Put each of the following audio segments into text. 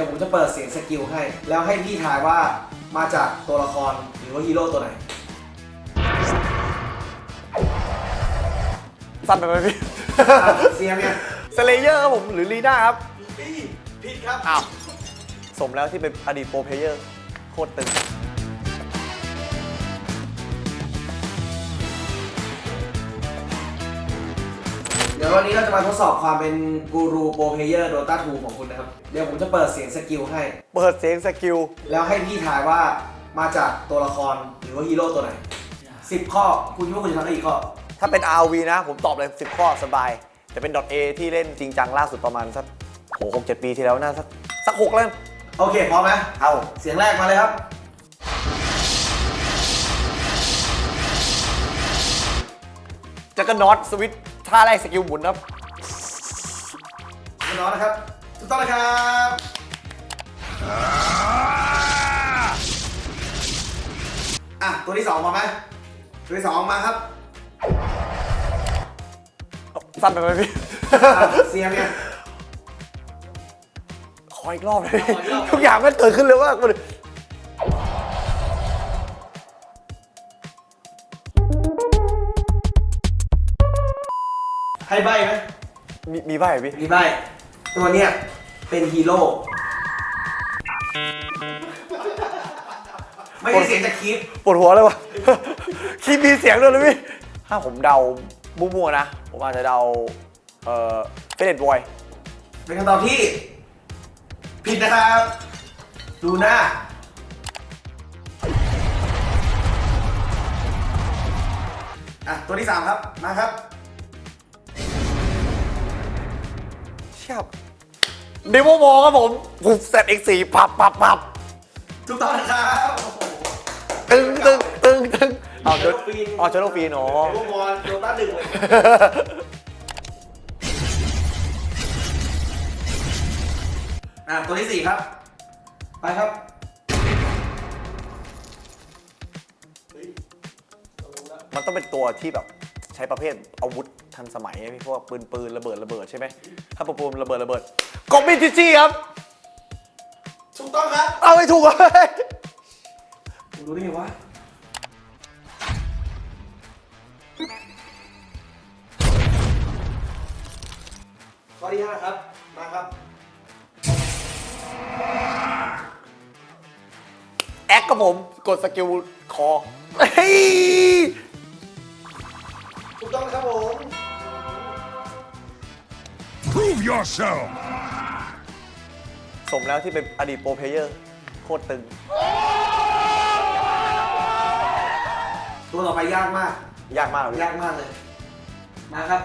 ดี๋ยวผมจะเปิดเสียงสกิลให้ แล้วให้พี่ทายว่ามาจากตัวละครหรือว่าฮีโร่ตัวไหน สั้นไปไหมพี่อะเสียงเนี่ยสเลเยอร์ครับผมหรือลีน่าครับ พี่ผิดครับ อ้าว สมแล้วที่เป็นอดีตโปรเพลเยอร์ โคตรตึง เดี๋ยววันนี้เราจะมาทดสอบความเป็นกูรูโปรเพลเยอร์โดตาทูของคุณนะครับ เดี๋ยวผมจะเปิดเสียงสกิลให้ เปิดเสียงสกิล แล้วให้พี่ทายว่ามาจากตัวละครหรือว่าฮีโร่ตัวไหน 10 ข้อคุณคิดว่าคุณจะทำได้กี่ข้อ ถ้าเป็น RV นะ ผมตอบเลย 10 ข้อสบาย แต่เป็น .A ที่เล่นจริงจังล่าสุดประมาณสักโหหกเจ็ดปีที่แล้วน่าสักสักหกแล้วกันโอเคพร้อมไหมเอาเสียงแรกมาเลยครับ จักรนอตสวิต ท่าแรกสกิลหมุนครับคุณน้องนะครับถูกต้องนะครับอะตัวที่สองมาไหมตัวที่สองมาครับสั้นไปไหมพี่อะเสียงเนี่ยขออีกรอบเลยขออีกรอบทุกอย่างมันเกิดขึ้นเร็วมา ให้ใบไหมมีมีใบไหมพี่มีใบ ตัวเนี้ยเป็นฮีโร่ ไม่ใช่เสียงจากคลิป ปวดหัวเลยวะ คีมีเสียงด้วยเลยพี่ ถ้าผมเดามั่วๆนะ ผมอาจจะเดา เอ่อเฟเดตบอย เป็นคำตอบที่ ผิดนะครับ ดูหน้า อะ ตัวที่ 3 ครับ มาครับ ชี่ยเดโมโมครับผมผมเซตเอ็กสี่ปับปับปับถูกต้องนะครับโอ้โหตึงตึงตึงตึงเอาเดเจอโรฟีนอ๋อเจอโรฟีนอ๋อเดโมบอลโดต้าหนึ่งเลยอะตัวที่4ครับ ไปครับมันต้องเป็นตัวที่แบบใช้ประเภทอาวุธ ทันสมัยไงพี่พวกปืนปืนระเบิดระเบิดใช่ไหมถ้าปืนปืนระเบิดระเบิดกอบบินจิจี้ครับ ถูกต้องครับ เอาไม่ถูกเลยคุณรู้ได้ไงวะข้อที่5ครับ มาครับ แอคกับผมกดสกิลคอเฮ้ย yourself! สมแล้วที่เป็นอดีตโปรเพลเยอร์ โคตรตึง ตัวต่อไปยากมาก ยากมากเลยยากมากเลย มาครับ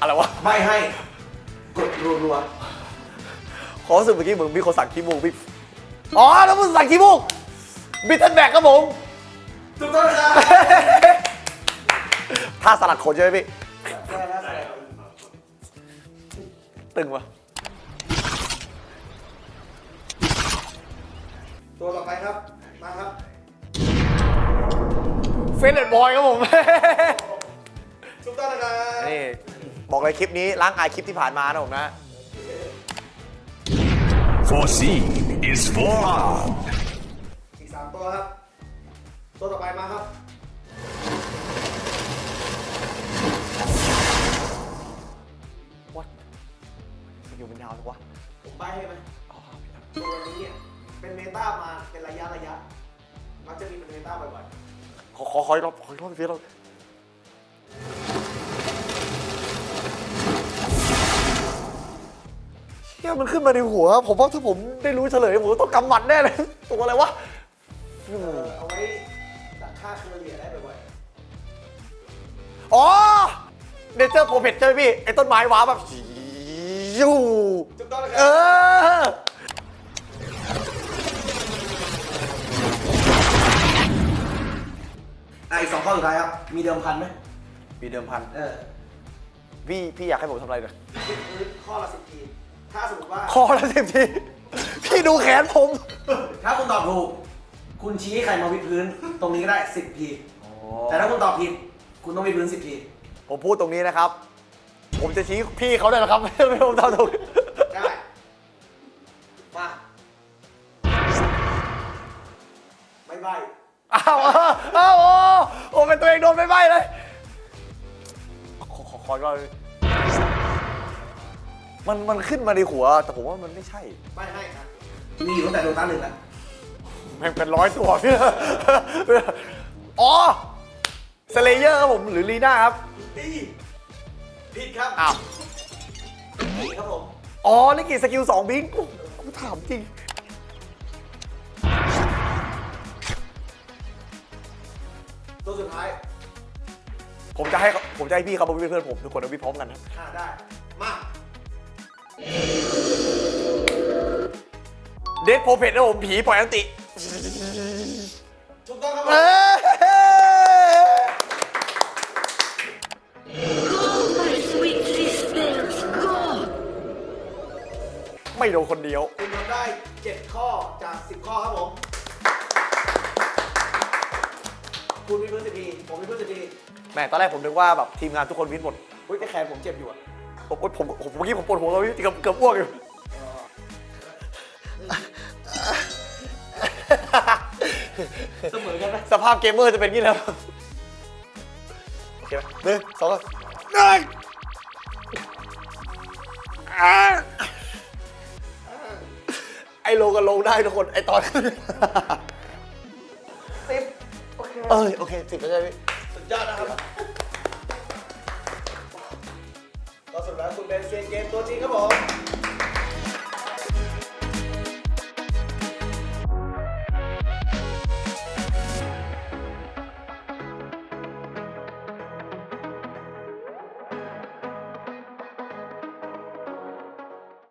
อะไรวะ ไม่ให้ กดรัวขอรู้สึกเมื่อกี้เหมือนมีคนสั่งขี้มูกพี่อ๋อ แล้วมึงสั่งขี้มูกบิทเทนแบกครับผม ๆถูกต้องนะครับ ท่าสลัดขนใช่ไหมพี่ใช่ครับตึงวะตัวต่อไปครับ มาครับ เฟรนด์บอยครับผมถูกต้องนะครับนี่ บอกเลยคลิปนี้ล้างอายคลิปที่ผ่านมานะผมนะ Foreseen is forearmed. อีกสามตัวครับ ตัวต่อไปมาครับ อขอขออีกรอบขออีกรอบพี่รอบเชี่ยมันขึ้นมาในหัว ผมว่าถ้าผมได้รู้เฉลยผมต้องกำหมัดแน่เลย ตัวอะไรวะเอเอาไว้ตัดค่าเคอเรียได้บ่อยอ๋อเนเจอร์โปรเพจใช่ไหมพี่ไอ้ต้นไม้ว้าแบบยูๆถูกต้องนะคเอรับอะอีกสองข้อสุดท้ายครับ มีเดิมพันไหมมีเดิมพัน เออพี่พี่อยากให้ผมทำอะไรหน่อยคือข้อละสิบทีถ้าสมมติว่า คอละสิบที พี่ดูแขนผม ถ้าคุณตอบถูก คุณชี้ให้ใครมาวิดพื้น ตรงนี้ก็ได้สิบที แต่ถ้าคุณตอบผิด คุณต้องวิดพื้นสิบที ผมพูดตรงนี้นะครับ ผมจะชี้พี่เขาได้หรอครับ ไม่ผมทำถูก ได้ มา ไม่ใบ อ้าวอ้าวโอ้โอ้เป็นตัวเองโดนไม่ใบเลย ขอขอขอก่อนมันมันขึ้นมาในหัว แต่ผมว่ามันไม่ใช่ ไม่ให้ครับ มีอยู่ตั้งแต่โดนตาหนึ่งแล้วแม่งเป็นร้อยตัวพี่ อ๋อสเลเยอร์ครับผมหรือลีน่าครับดีผิดครับอ้าว ผิดครับผม อ๋อนี่กี่สกิลสองบิงกูกูถามจริง สุดท้ายผมจะให้เขาผมจะให้พี่เขาเป็นเพื่อนผมทุกคนเอาพี่พร้อมกันนะอ่าได้ มาเดดโพเพตนะผมผีปล่อยอันติถูกต้องครับผมเอ้ย Go, my sweet sisters, go! ไม่โดนคนเดียว คุณทำได้ 7 ข้อจาก 10 ข้อครับผม คุณมีเพื่อนสิบทีผมมีเพื่อนสิบทีแหมตอนแรกผมนึกว่าแบบทีมงานทุกคนวินหมดอุ้ยแต่แขนผมเจ็บอยู่อะผมผมผมเมื่อกี้ผมปวดหัวเลยเกือบเกือบอ้วกอยู่เสมอกันไหมสภาพเกมเมอร์จะเป็นอย่างนี้แล้วโอเคไหมหนึ่งสองสามหนึ่งอ่าไอโลก็ลงได้ทุกคนไอตอนขึ้นสิบโอเค เอ้ยโอเคสิบแล้วใช่ไหมสุดยอดนะครับก็สรุปแล้วคุณเป็นเซียนเกมตัวจริงครับผม